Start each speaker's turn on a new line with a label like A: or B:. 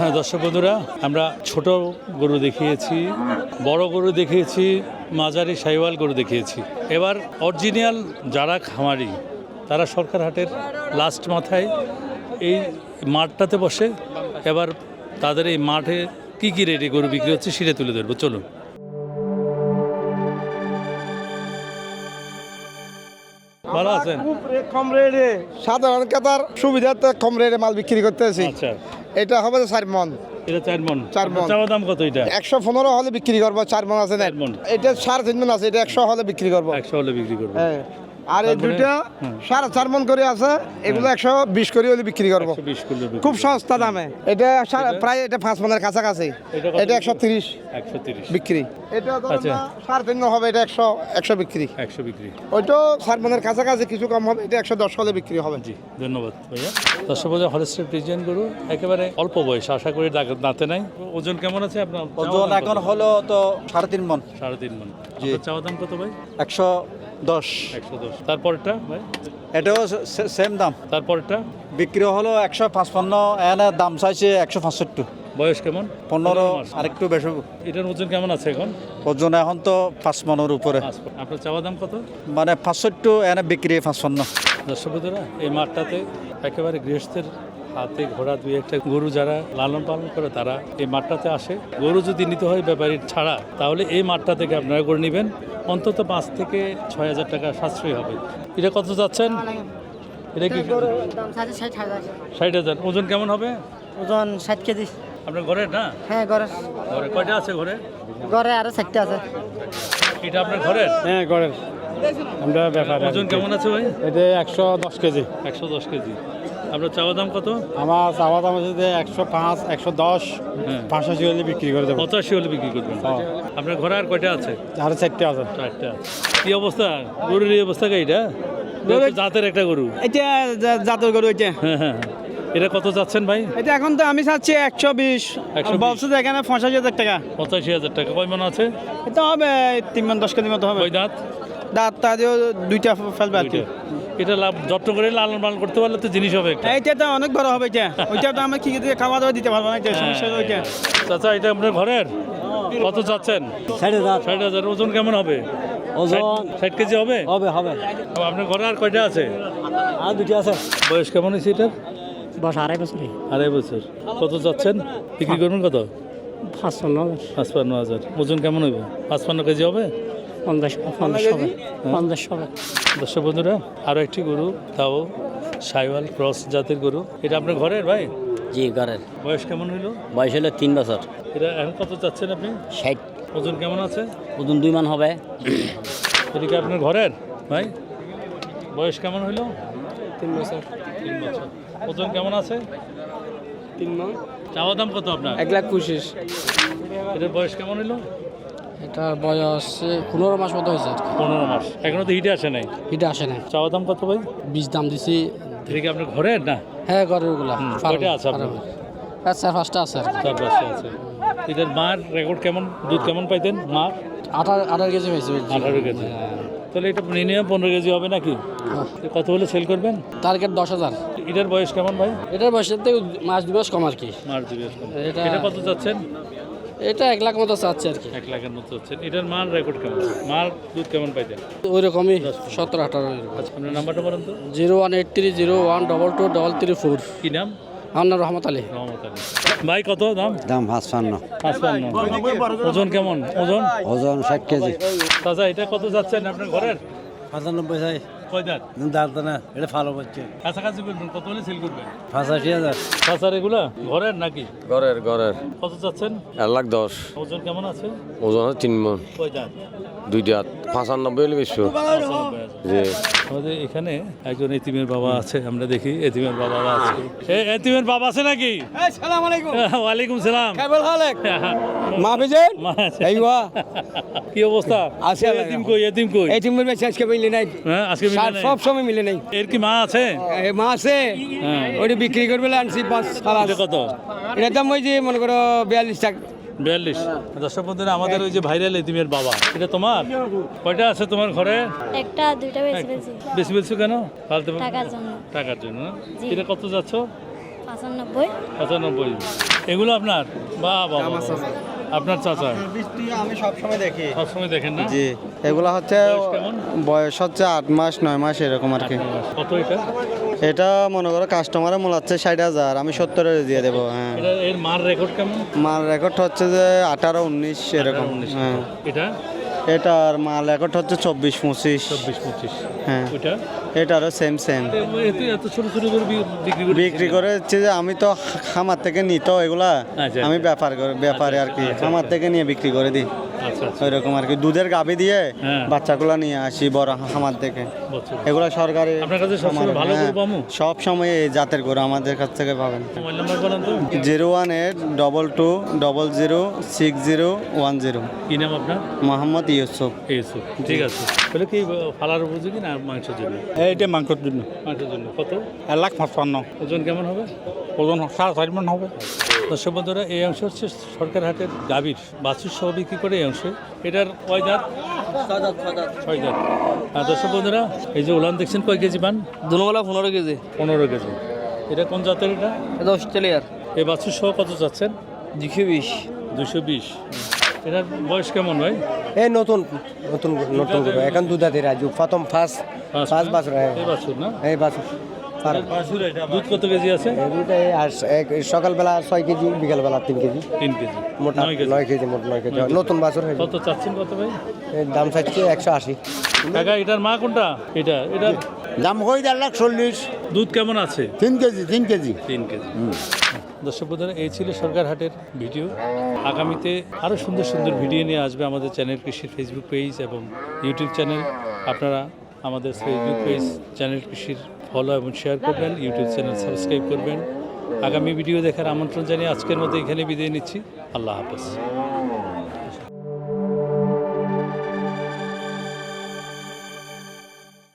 A: হ্যাঁ দর্শক বন্ধুরা আমরা ছোট গরু দেখিয়েছি বড় গরু দেখিয়েছি মাঝারি সাইওয়াল গরু দেখিয়েছি। এবার অরিজিনাল যারা খামারি তারা সরকার হাটের লাস্ট মাথায় এই মাঠটাতে বসে এবার তাদের এই মাঠে কি কি রেটে গরু বিক্রি হচ্ছে সেটা তুলে ধরবো চলুন। ভালো আছেন?
B: কম রেটে সাধারণ ক্রেতার সুবিধাতে কম রেটে মাল বিক্রি করতেছি।
A: আচ্ছা।
B: এটা হবে চার মন।
A: এটা চার মন।
B: চার মন।
A: চাওয়া দাম কত এটা?
B: একশো পনেরো হলে বিক্রি করব চার মন আছে না। এটা সাড়ে তিন মন আছে এটা একশো হলে বিক্রি করব।
A: একশো হলে বিক্রি করব।
B: হ্যাঁ। আর এই দুইটা সাড়ে চার মন করে আছে এগুলো একশো বিশ করে হলে বিক্রি করব। খুব সস্তা দামে। এটা প্রায় এটা পাঁচ মনের কাছাকাছি।
A: এটা
B: একশো তিরিশ
A: একশো তিরিশ।
B: বিক্রি। এটা
A: আচ্ছা।
B: সাড়ে তিন হবে এটা একশো একশো বিক্রি।
A: একশো বিক্রি।
B: ওইটাও চার মনের কাছাকাছি কিছু কম হবে এটা একশো দশ হলে বিক্রি হবে।
A: জি ধন্যবাদ ভাইয়া। গরু একেবারে অল্প বয়স আশা করি দাঁতে নাই। ওজন কেমন আছে আপনার?
C: ওজন এখন হলো তো সাড়ে তিন মন।
A: সাড়ে তিন মন। চাওয়া দাম কত ভাই?
C: একশো দশ।
A: একশো দশ। তারপরটা ভাই?
C: এটাও সেম দাম।
A: তারপরটা?
C: বিক্রি হলো একশো পাঁচপান্ন এনে দাম চাইছে একশো পঁয়ষট্টি
A: বয়স কেমন?
C: পনেরো আরেকটু বেশি
A: এটার ওজন কেমন আছে এখন?
C: ওজন এখন তো পাঁচ মনের উপরে
A: আপনার চাওয়া দাম কত?
C: মানে পাঁচষট্টি এনে বিক্রি পাঁচপান্ন।
A: দর্শক এই মাঠটাতে একেবারে গৃহস্থের হাতে ঘোড়া দুই একটা গরু যারা লালন পালন করে তারা এই মাঠটাতে আসে। গরু যদি নিতে হয় ব্যাপারীর ছাড়া তাহলে এই মাঠটা থেকে আপনারা করে নেবেন। অন্তত পাঁচ থেকে ছয় হাজার টাকা সাশ্রয়ী হবে। এটা কত যাচ্ছেন? এটা কি?
D: ষাট হাজার।
A: ওজন কেমন হবে?
D: ওজন ষাট কেজি
A: আপনার ঘরের না?
D: হ্যাঁ ঘরে
A: ঘরে কয়টা আছে ঘরে?
D: ঘরে আরও ষাটটা আছে
A: এটা আপনার ঘরের?
E: হ্যাঁ গড়ের আমরা ব্যাপার
A: ওজন কেমন আছে ভাই?
E: এটা একশো দশ কেজি।
A: একশো দশ কেজি। আপনার চাওয়া দাম কত?
E: আমার চাওয়া দাম যে একশো পাঁচ একশো দশ
A: হ্যাঁ।
E: পাঁচাশি হলে বিক্রি করে দেবো।
A: পঁচাশি হলে বিক্রি করবেন।
E: হ্যাঁ।
A: আপনার ঘরে আর কয়টা আছে?
E: আরও চারটে আছে।
A: চারটা কি অবস্থা? গরুর এই অবস্থা এটা? জাতের একটা গরু।
F: এটা জাতের গরু এটা।
A: হ্যাঁ হ্যাঁ এটা কত যাচ্ছেন ভাই?
F: এটা এখন তো আমি চাচ্ছি একশো বিশ।
A: 120
F: বলছে যে এখানে পঁচাশি হাজার টাকা।
A: পঁচাশি হাজার টাকা। কয় মন আছে?
F: এটা হবে তিন মান দশ কেজি মতো হবে।
A: ওই দাঁত?
F: দাঁত তা দিয়েও দুইটা ফেলবে আর কি
A: এটা লাভ যত্ন করে লালন পালন করতে পারলে তো জিনিস হবে একটা।
F: এইটা তো অনেক বড় হবে এটা। ওইটা তো আমরা কি দিয়ে খাওয়া দাওয়া দিতে পারব না এটা সমস্যা হলো ওইটা
A: চাচা এটা আপনার ঘরের? কত চাচ্ছেন?
E: ষাট হাজার।
A: ষাট হাজার। ওজন কেমন হবে?
E: ওজন?
A: ষাট কেজি হবে?
E: হবে হবে।
A: আপনার ঘরে আর কয়টা আছে?
E: আর দুটি আছে।
A: বয়স কেমন হয়েছে এটার?
F: বস আড়াই বছর
A: আড়াই বছর। কত যাচ্ছেন বিক্রি করবেন কত?
F: পাঁচপান্ন
A: পাঁচপান্ন হাজার। ওজন কেমন হইব? পাঁচপান্ন কেজি হবে?
F: পঞ্চাশ পঞ্চাশ হবে পঞ্চাশ হবে
A: দর্শক বন্ধুরা আরও একটি গরু তাও সাইওয়াল ক্রস জাতের গরু। এটা আপনার ঘরের ভাই?
G: জি ঘরের।
A: বয়স কেমন হইল?
G: বয়স হলো তিন বছর।
A: এটা এখন কত চাচ্ছেন আপনি?
G: ষাট।
A: ওজন কেমন আছে?
G: ওজন দুই মান হবে।
A: এটা কি আপনার ঘরের ভাই? বয়স কেমন হইল?
F: তিন বছর।
A: তিন বছর। ওজন কেমন আছে?
F: তিন মান।
A: চাওয়া দাম কত আপনার?
F: এক লাখ পঁচিশ।
A: এটার বয়স কেমন হইল?
F: এটার বয়স পনেরো মাস মতো হয়েছে
A: পনেরো মাস। এখনও তো হিটে আসে নাই?
F: এটা আসে না
A: চাওয়া দাম কত ভাই?
F: বীজ দাম দিছি।
A: এটা কি আপনার ঘরের না?
F: হ্যাঁ
A: ঘরেরগুলা আছে আপনার?
F: চার পাঁচটা আছে
A: চার পাঁচটা আছে। এটার মার রেকর্ড কেমন? দুধ কেমন পাইতেন? মার?
F: আঠারো আঠারো কেজি হয়েছে
A: আঠারো কেজি। তাহলে এটা মিনিমাম পনেরো কেজি হবে নাকি? কত হলে সেল করবেন?
F: টার্গেট দশ হাজার।
A: এটার বয়স কেমন ভাই?
F: এটার বয়সের থেকে মাস দু মাস কম আর কি।
A: মার দুই বয়স কম।
F: এটা
A: কত যাচ্ছেন
F: এটা এক লাখ মতো চাচ্ছে আর কি।
A: এক লাখের মতো যাচ্ছেন এটার মার রেকর্ড কেমন? মাল দুধ কেমন পাইতেন?
F: ওই রকমই সতেরো আঠারো
A: আচ্ছা আপনার নাম্বারটা বলেন তো।
F: Zero one eight three zero one double two double three four.
A: কি নাম?
F: আমার নাম রহমত আলী।
A: রহমত আলী। ভাই কত দাম?
H: দাম পাঁচপান্ন।
A: পাঁচপান্ন। ওজন কেমন? ওজন?
H: ওজন ষাট কেজি।
A: চাচা এটা কত যাচ্ছেন আপনার ঘরের?
E: পঁচানব্বই চাই।
A: কয় দাঁত?
E: দাঁত না এটা ভালো করছে
A: কাছাকাছি করবেন কত হলে সেল করবেন?
E: পঁচাশি হাজার।
A: চাচার এগুলা ঘরের নাকি?
I: ঘরের ঘরের।
A: কত চাচ্ছেন?
I: এক লাখ দশ।
A: ওজন কেমন আছে?
I: ওজন তিন মন।
A: কয় দাঁত?
I: দুইটা পঁচানব্বই হলে বেশি যে
A: আমাদের এখানে একজন এতিমের বাবা আছে আমরা দেখি এতিমের বাবা আছে। এতিমের বাবা আছে নাকি?
F: সালাম আলাইকুম।
A: ওয়ালাইকুম সালাম।
F: কেবল হালেক
A: মা আছে।
F: এই ওয়া।
A: কি অবস্থা?
F: আছে
A: এতিম কই এতিম কই?
F: এই তুমি বেশি আজকে মিলে নাই।
A: হ্যাঁ আজকে মিলে নাই?
F: সব সময় মিলে নাই।
A: এর কি মা আছে?
F: মা আছে।
A: হ্যাঁ।
F: ওইটা বিক্রি করবে আনছি পাঁচ
A: এটা কত?
F: এটার দাম ওই যে মনে করো বিয়াল্লিশ টাকা।
A: বিয়াল্লিশ। দর্শক বন্ধুরা আমাদের ওই যে ভাইরাল এতিমের বাবা এটা তোমার? কয়টা আছে তোমার ঘরে?
D: একটা দুইটা বেশি বেশি।
A: বেশি বেশি কেন? ফালতু
D: টাকার জন্য।
A: টাকার জন্য এটা কত যাচ্ছ?
H: পঁচানব্বই।
A: পঁচানব্বই। এগুলো আপনার? বা বাবা আপনার চাচা?
C: আমি সবসময় দেখি।
A: সবসময় দেখেন না?
C: জি এগুলো হচ্ছে
A: বয়স
C: হচ্ছে আট মাস নয় মাস এরকম আর কি।
A: কত এটা?
C: এটা মনে করো কাস্টমারে মূলাচ্ছে ষাট হাজার আমি সত্তরে দিয়ে দেবো হ্যাঁ।
A: এর মার রেকর্ড কেমন?
C: মাল রেকর্ড হচ্ছে যে আঠারো উনিশ এরকম হ্যাঁ।
A: এটা?
C: এটার মাল রেকর্ড হচ্ছে চব্বিশ পঁচিশ।
A: চব্বিশ পঁচিশ।
C: হ্যাঁ। এটারও সেম সেম
A: বিক্রি করে
C: হচ্ছে যে আমি তো খামার থেকে নিই তো এগুলা
A: আচ্ছা।
C: আমি ব্যাপার করে ব্যাপারে আর কি
A: আচ্ছা,
C: খামার থেকে নিয়ে বিক্রি করে দিই।
A: আচ্ছা আচ্ছা
C: ওই রকম আর কি। দুধের গাভি দিয়ে
A: হ্যাঁ।
C: বাচ্চাগুলো নিয়ে আসি বড় খামার থেকে। এগুলো সরকারি হ্যাঁ? সব সময় এই জাতের গরু আমাদের কাছ থেকে পাবেন।
A: মোবাইল নাম্বার বলেন তো।
C: Zero one eight double two double zero six zero one zero.
A: কি নাম আপনার?
C: মোহাম্মদ ইউসুফ।
A: এইসু ঠিক আছে। তাহলে কি ফালার উপযোগী না মাংসের জন্য?
F: এইটা মাংসের জন্য।
A: মাংসের জন্য। কত?
F: এক লাখ পঁচপান্ন।
A: ওজন কেমন হবে?
F: ওজন সাড়ে চার মন হবে।
A: দর্শক বন্ধুরা এই অংশ হচ্ছে সরকার হাটের গাভীর। বাছুর সহ বিক্রি করে এই অংশে। এটার কয় দাঁত? ছয় দাঁত আর দর্শক বন্ধুরা এই যে ওলান দেখছেন কয় কেজি পান?
E: দুনোবেলা পনেরো কেজি।
A: পনেরো কেজি। এটা কোন জাতের এটা?
E: এটা অস্ট্রেলিয়ার।
A: এই বাছুর সহ কত যাচ্ছেন?
E: দুশো বিশ।
A: দুশো বিশ। এটার বয়স কেমন ভাই?
B: এই নতুন নতুন নতুন এখন দুধা দিয়ে রাজু প্রথম ফার্স্ট ফার্স্ট বাছুর হ্যাঁ।
A: এই বাছুর না?
B: এই বাছুর।
A: দুধ কত কেজি আছে?
B: সকালবেলা ছয় কেজি বিকালবেলা তিন কেজি।
A: তিন কেজি।
B: মোটা
A: নয় কেজি।
B: মোট নয় কেজি। নতুন বাছুর হয়েছে।
A: কত চাচ্ছেন কত ভাই?
B: দাম চাইছে একশো আশি।
A: কাকা এটার মা কোনটা? এটা এটার
B: দাম হয়ে দেড় লাখ চল্লিশ।
A: দুধ কেমন আছে?
B: তিন কেজি তিন কেজি।
A: তিন কেজি। দর্শক বন্ধুরা এই ছিল সরকার হাটের ভিডিও। আগামীতে আরও সুন্দর সুন্দর ভিডিও নিয়ে আসবে আমাদের চ্যানেল কৃষির ফেসবুক পেজ এবং ইউটিউব চ্যানেল আপনারা আমাদের ফেসবুক পেজ চ্যানেল কৃষির ফলো এবং শেয়ার করবেন ইউটিউব চ্যানেল সাবস্ক্রাইব করবেন। আগামী ভিডিও দেখার আমন্ত্রণ জানিয়ে আজকের মতো এখানে বিদায় নিচ্ছি। আল্লাহ হাফেজ।